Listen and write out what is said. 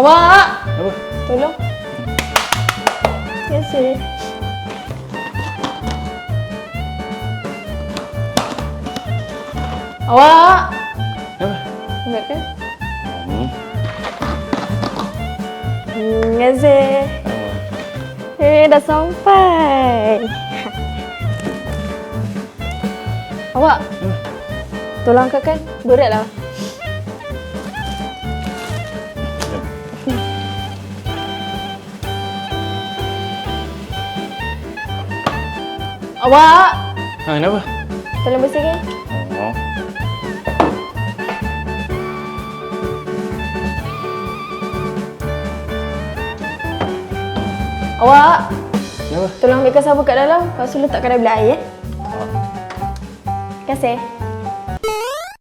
Awak! Apa? Tolong. Ya, sir. Awak! Apa? Ingat ke? Hmm. Hmm, sir. Eh, dah sampai. Awak, tolong angkatkan. Berat lah. Awak, Ha, kenapa? tolong bersihkan. Oh. Awak, Kenapa? tolong ambilkan sabun kat dalam. Lepas tu letakkan dalam bilik air, ya. Terima kasih.